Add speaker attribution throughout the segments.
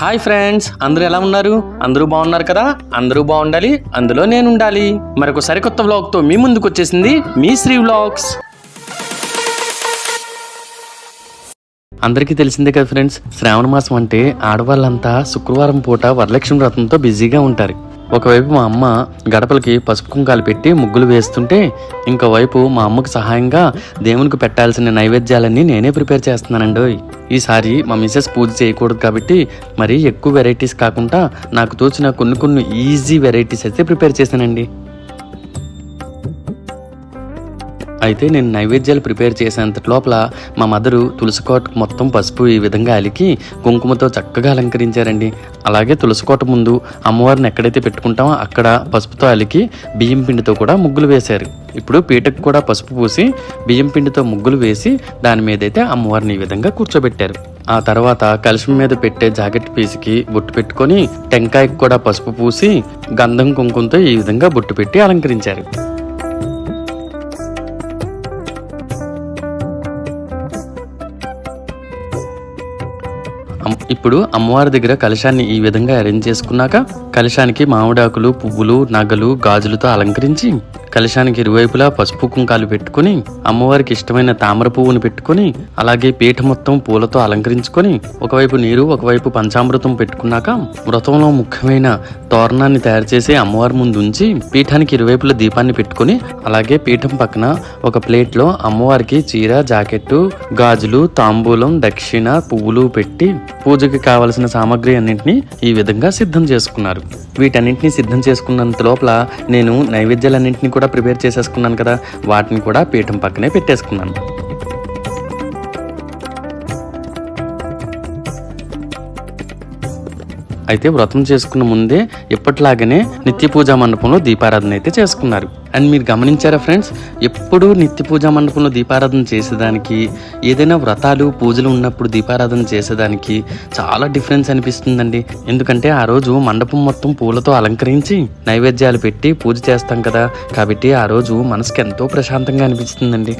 Speaker 1: Hi friends అందరూ ఎలా ఉన్నారు? అందరూ బాగున్నారు కదా? అందరూ బాగుండాలి అందులో నేను ఉండాలి మరొక సరికొత్త వ్లాగ్తో మీ ముందుకు వచ్చేసింది మీ శ్రీ వ్లాగ్స్ అందరికీ తెలిసిందే కదా ఫ్రెండ్స్ శ్రావణ మాసం అంటే ఆడవాళ్ళంతా శుక్రవారం పూట వరలక్ష్మి వ్రతంతో బిజీగా ఉంటారు. ఒకవైపు మా అమ్మ గడపలకి పసుపు కుంకాలు పెట్టి ముగ్గులు వేస్తుంటే ఇంకోవైపు మా అమ్మకు సహాయంగా దేవునికి పెట్టాల్సిన నైవేద్యాలన్నీ నేనే ప్రిపేర్ చేస్తున్నానండి ఈసారి మా మిసెస్ పూజ చేయకూడదు కాబట్టి మరీ ఎక్కువ వెరైటీస్ కాకుండా నాకు తోచిన కొన్ని కొన్ని ఈజీ వెరైటీస్ అయితే ప్రిపేర్ చేశానండి. అయితే నేను నైవేద్యాలు ప్రిపేర్ చేసేంత లోపల మా మదరు తులసికోట మొత్తం పసుపు ఈ విధంగా అలికి కుంకుమతో చక్కగా అలంకరించారండి. అలాగే తులసికోట ముందు అమ్మవారిని ఎక్కడైతే పెట్టుకుంటామో అక్కడ పసుపుతో అలికి బియ్యం పిండితో కూడా ముగ్గులు వేశారు. ఇప్పుడు పీటకు కూడా పసుపు పూసి బియ్యం పిండితో ముగ్గులు వేసి దాని మీదైతే అమ్మవారిని ఈ విధంగా కూర్చోబెట్టారు. ఆ తర్వాత కలశం మీద పెట్టే జాకెట్ పీసుకి బొట్టు పెట్టుకొని టెంకాయకు కూడా పసుపు పూసి గంధం కుంకుమతో ఈ విధంగా బొట్టు పెట్టి అలంకరించారు. ఇప్పుడు అమ్మవారి దగ్గర కలశాన్ని ఈ విధంగా అరేంజ్ చేసుకున్నాక కలశానికి మామిడాకులు పువ్వులు నగలు గాజులతో అలంకరించి కలశానికి ఇరువైపులా పసుపు కుంకాలు పెట్టుకుని అమ్మవారికి ఇష్టమైన తామర పువ్వును పెట్టుకుని అలాగే పీఠ మొత్తం పూలతో అలంకరించుకొని ఒకవైపు నీరు ఒకవైపు పంచామృతం పెట్టుకున్నాక వ్రతంలో ముఖ్యమైన తోరణాన్ని తయారు చేసి అమ్మవారి ముందు ఉంచి పీఠానికి ఇరువైపులా దీపాన్ని పెట్టుకుని అలాగే పీఠం పక్కన ఒక ప్లేట్లో అమ్మవారికి చీర జాకెట్టు గాజులు తాంబూలం దక్షిణ పువ్వులు పెట్టి పూజకి కావలసిన సామాగ్రి అన్నింటినీ ఈ విధంగా సిద్ధం చేసుకున్నారు. వీటన్నింటినీ సిద్ధం చేసుకున్నంత లోపల నేను నైవేద్యాలన్నింటినీ కూడా ప్రిపేర్ చేసేసుకున్నాను కదా వాటిని కూడా పీఠం పక్కనే పెట్టేసుకున్నాను. అయితే వ్రతం చేసుకున్న ముందే ఎప్పటిలాగానే నిత్య పూజా మండపంలో దీపారాధన అయితే చేసుకున్నారు. అండ్ మీరు గమనించారా ఫ్రెండ్స్ ఎప్పుడు నిత్య పూజా మండపంలో దీపారాధన చేసేదానికి ఏదైనా వ్రతాలు పూజలు ఉన్నప్పుడు దీపారాధన చేసేదానికి చాలా డిఫరెన్స్ అనిపిస్తుందండి. ఎందుకంటే ఆ రోజు మండపం మొత్తం పూలతో అలంకరించి నైవేద్యాలు పెట్టి పూజ చేస్తాం కదా కాబట్టి ఆ రోజు మనసుకి ఎంతో ప్రశాంతంగా అనిపిస్తుందండి.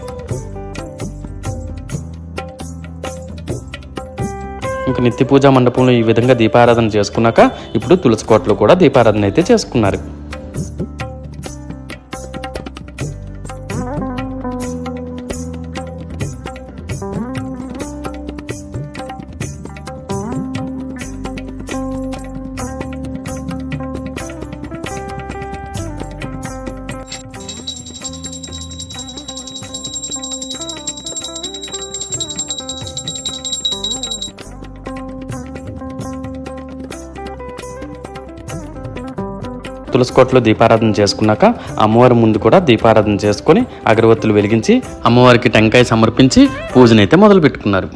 Speaker 1: ఇంకా నిత్య పూజా మండపంలో ఈ విధంగా దీపారాధన చేసుకున్నాక ఇప్పుడు తులసికోటలో కూడా దీపారాధన అయితే చేసుకున్నారు. తులసి కోటలో దీపారాధన చేసుకున్నాక అమ్మవారి ముందు కూడా దీపారాధన చేసుకొని అగరవత్తులు వెలిగించి అమ్మవారికి టెంకాయ సమర్పించి పూజనైతే మొదలు పెట్టుకున్నారు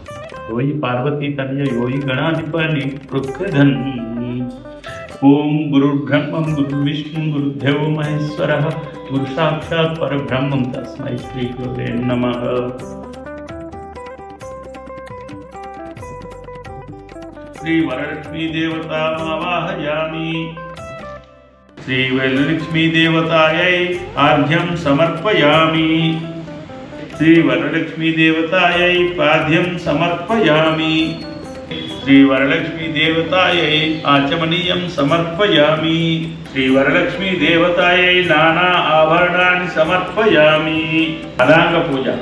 Speaker 2: योयि पार्वती तनय योयि गणाधिपति पृक्धन् ॐ गुरुर्ब्रह्मं गुरुर्विष्णु गुरुदेव महेश्वरः गुरु साक्षात् परब्रह्मं तस्मै श्रीगुरुवे नमः श्रीवरलक्ष्मीदेवतामावाहयामि श्रीवरलक्ष्मीदेवतायै आर्घ्यं समर्पयामि श्रीवरलक्ष्मीदेवतायै पाद्यं समर्पयामि श्रीवरलक्ष्मीदेवतायै आचमनीयं समर्पयामि श्रीवरलक्ष्मीदेवतायै नाना आभरणानि समर्पयामि पदाङ्गपूजा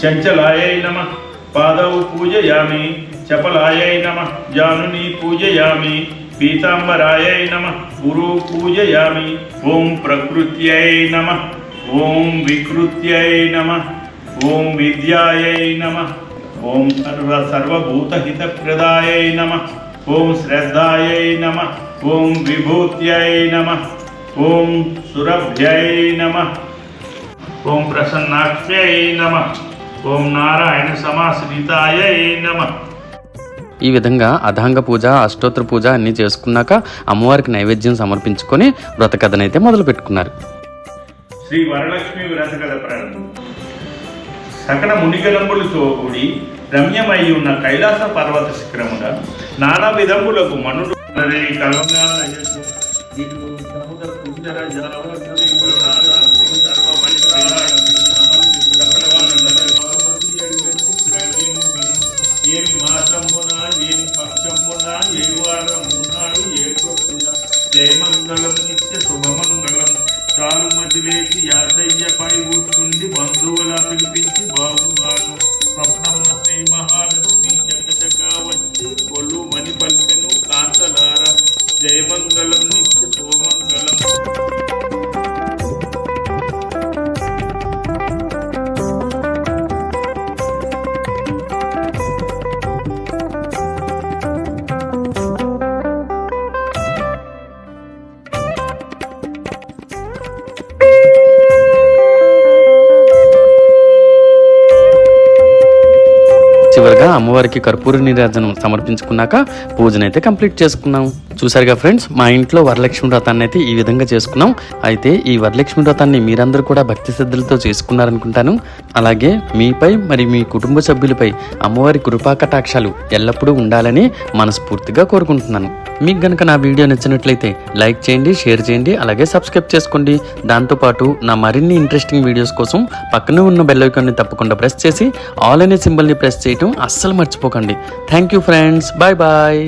Speaker 2: चञ्चलायै नमः पादौ पूजयामि चपलायै नमः जानुनी पूजयामि పీతాంబరాయై నమ గురు పూజయామి ఓం ప్రకృత్యై నమ ఓం వికృత్యై నమ ఓం విద్యాయై నమ ఓం సర్వ సర్వభూతహితప్రదాయై నమ ఓం శ్రద్ధాయై నమ ఓం విభూత్యై నమ ఓం సురభ్యై నమ ఓం ప్రసన్నాక్ష్యై నమ ఓం నారాయణ సమాశ్రితాయై నమ
Speaker 1: ఈ విధంగా అధాంగ పూజ అష్టోత్తర పూజ అన్నీ చేసుకున్నాక అమ్మవారికి నైవేద్యం సమర్పించుకొని వ్రత కథనైతే మొదలు పెట్టుకున్నారు
Speaker 2: శ్రీ వరలక్ష్మి వ్రతకథ ప్రారంభం. సకల మునిగలంబులతో కూడి రమ్యమై ఉన్న కైలాస పర్వత శిఖరమున నానా విధములకు మనుడు అనే లేచి యాసయ్యపై కూర్చుంది బంధువుల పిలిపి
Speaker 1: చివరిగా అమ్మవారికి కర్పూర నీరాజనం సమర్పించుకున్నాక పూజనైతే కంప్లీట్ చేసుకున్నాం. చూసారుగా ఫ్రెండ్స్ మా ఇంట్లో వరలక్ష్మి వ్రతాన్ని అయితే ఈ విధంగా చేసుకున్నాం. అయితే ఈ వరలక్ష్మి వ్రతాన్ని మీరందరూ కూడా భక్తి శ్రద్ధలతో చేసుకున్నారనుకుంటాను. అలాగే మీపై మరి మీ కుటుంబ సభ్యులపై అమ్మవారి కృపా కటాక్షాలు ఎల్లప్పుడూ ఉండాలని మనస్ఫూర్తిగా కోరుకుంటున్నాను. మీకు గనక నా వీడియో నచ్చినట్లయితే లైక్ చేయండి షేర్ చేయండి అలాగే సబ్స్క్రైబ్ చేసుకోండి. దాంతోపాటు నా మరిన్ని ఇంట్రెస్టింగ్ వీడియోస్ కోసం పక్కనే ఉన్న బెల్ ఐకాన్ని తప్పకుండా ప్రెస్ చేసి ఆల్ అనే సింబల్ని ప్రెస్ చేయటం అస్సలు మర్చిపోకండి. Thank you friends bye bye